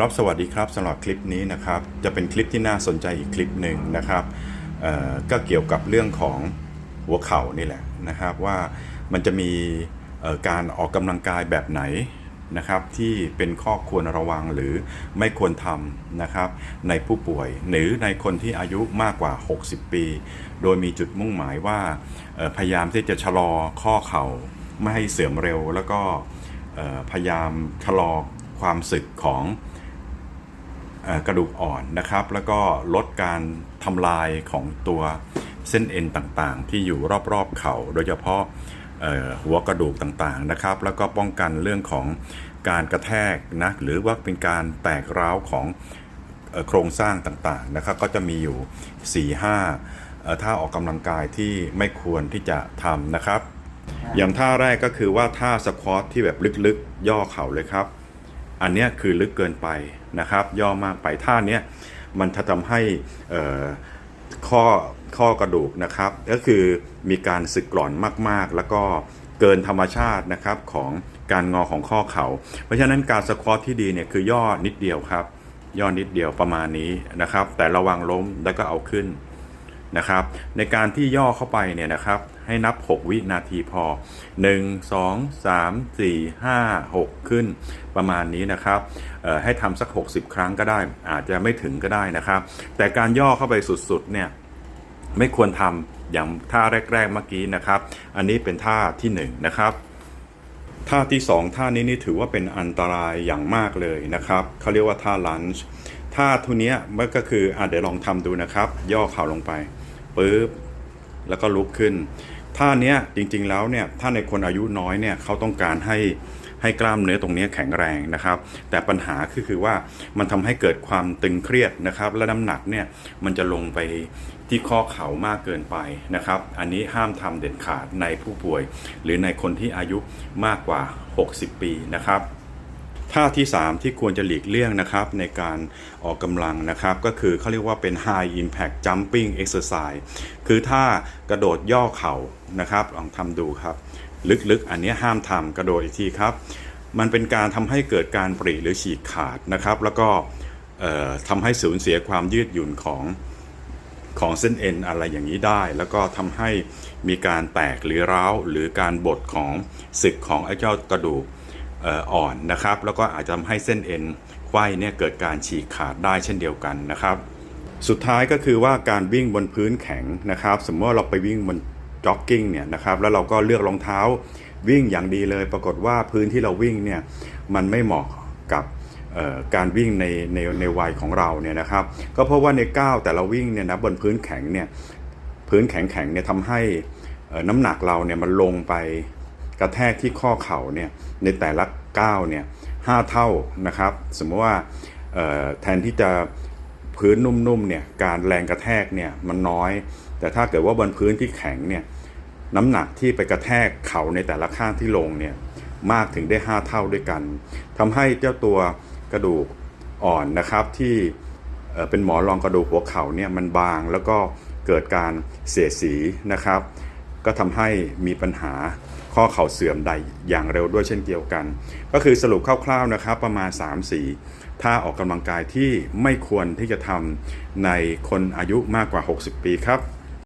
ครับสวัสดีครับสำหรับคลิปนี้นะครับ จะเป็นคลิปที่น่าสนใจอีกคลิปหนึ่งนะครับก็เกี่ยวกับเรื่องของหัวเข่านี่แหละนะครับ ว่ามันจะมีการออกกำลังกายแบบไหนนะครับ ที่เป็นข้อควรระวังหรือไม่ควรทำนะครับ ในผู้ป่วย หรือในคนที่อายุมากกว่า 60 ปี โดยมีจุดมุ่งหมายว่าพยายามที่จะชะลอข้อเข่าไม่ให้เสื่อมเร็ว แล้วก็พยายามชะลอความสึกของ กระดูกอ่อนนะครับ แล้วก็ลดการทำลายของตัวเส้นเอ็นต่างๆ ที่อยู่รอบๆ เข่า โดยเฉพาะหัวกระดูกต่างๆนะครับ แล้วก็ป้องกันเรื่องของการกระแทกนะหรือว่าเป็นการแตกร้าวของโครงสร้างต่างๆนะครับ ก็จะมีอยู่ 4-5เอ่อท่าออกกำลังกายที่ไม่ควรที่จะทำนะครับ อย่างท่าแรกก็คือว่าท่าสควอตที่แบบลึกๆ ย่อเข่าเลยครับ อันนี้คือลึกเกินไปนะครับ ย่อมากไปท่าเนี้ยมันจะทำให้ข้อข้อกระดูกนะครับ ก็คือมีการสึกกร่อนมากๆ แล้วก็เกินธรรมชาตินะครับของการงอของข้อเขา่าเพราะฉะนั้นการสควอตที่ดีเนี่ยคือย่อนิดเดียวครับ ย่อนิดเดียวประมาณนี้นะครับ แต่ระวังล้มแล้วก็เอาขึ้น นะครับ ในการที่ย่อเข้าไปเนี่ยนะครับ ให้นับ 6 วินาทีพอ 1 2 3 4 5 6 ขึ้นประมาณนี้นะครับให้ทำสัก 60 ครั้งก็ได้ อาจจะไม่ถึงก็ได้นะครับ แต่การย่อเข้าไปสุดๆเนี่ยไม่ควรทำอย่างท่าแรก ๆ เมื่อกี้นะครับ อันนี้เป็นท่าที่1นงนะครับท่าที่ 2 ท่านี้นี่ถือว่าเป็นอันตรายอย่างมากเลยนะครับเขาเรียกว่าท่าลันช์ ท่าทุเนี้ยมันก็คืออะเดี๋ยวลองทำดูนะครับ ย่อเข่าลงไปปุ๊บแล้วก็ลุกขึ้นท่าเนี้ยจริงๆแล้วเนี่ยถ้าในคนอายุน้อยเนี่ยเขาต้องการให้ให้กล้ามเนื้อตรงนี้แข็งแรงนะครับ แต่ปัญหาคือคือว่ามันทำให้เกิดความตึงเครียดนะครับ และน้ำหนักเนี่ยมันจะลงไปที่ข้อเข่ามากเกินไปนะครับ อันนี้ห้ามทำเด็ดขาดในผู้ป่วย หรือในคนที่อายุมากกว่า 60 ปีนะครับ ท่าที่ 3 ที่ควรจะหลีกเลี่ยงนะครับในการออกกำลังนะครับ ก็คือเขาเรียกว่าเป็น high impact jumping exercise คือท่ากระโดดย่อเข่านะครับ ลองทำดูครับ ลึกๆ อันนี้ห้ามทำกระโดดอีกทีครับ มันเป็นการทำให้เกิดการปริหรือฉีกขาดนะครับ แล้วก็ทำให้สูญเสียความยืดหยุ่นของของเส้นเอ็นอะไรอย่างนี้ได้ แล้วก็ทำให้มีการแตกหรือร้าวหรือการบดของสึกของไอ้เจ้ากระดูก อ่อนนะครับ แล้วก็อาจจะทำให้เส้นเอ็นไขว้เนี่ยเกิดการฉีกขาดได้เช่นเดียวกันนะครับ สุดท้ายก็คือว่าการวิ่งบนพื้นแข็งนะครับ สมมติว่าเราไปวิ่งบนจ็อกกิ้งเนี่ยนะครับแล้วเราก็เลือกรองเท้าวิ่งอย่างดีเลย ปรากฏว่าพื้นที่เราวิ่งเนี่ยมันไม่เหมาะกับการวิ่งในในในวัยของเราเนี่ยนะครับ ก็เพราะว่าในก้าวแต่ละวิ่งเนี่ยนะบนพื้นแข็งเนี่ยพื้นแข็งแข็งเนี่ยทำให้น้ำหนักเราเนี่ยมันลงไป กระแทกที่ข้อเข่าเนี่ยในแต่ละก้าวเนี่ยห้าเท่านะครับ สมมติว่าแทนที่จะพื้นนุ่มๆเนี่ยการแรงกระแทกเนี่ยมันน้อย แต่ถ้าเกิดว่าบนพื้นที่แข็งเนี่ยน้ำหนักที่ไปกระแทกเข่าในแต่ละข้างที่ลงเนี่ยมากถึงได้ 5 เท่าด้วยกันทำให้เจ้าตัวกระดูกอ่อนนะครับที่เป็นหมอนรองกระดูกหัวเข่าเนี่ยมันบางแล้วก็เกิดการเสียสีนะครับ ก็ทำให้มีปัญหา ข้อเข่าเสื่อมใดอย่างเร็วด้วยเช่นเดียวกัน ก็คือสรุปคร่าวๆนะครับประมาณ 3-4ท่าออกกำลังกายที่ไม่ควรที่จะทำในคนอายุมากกว่า 60 ปีครับ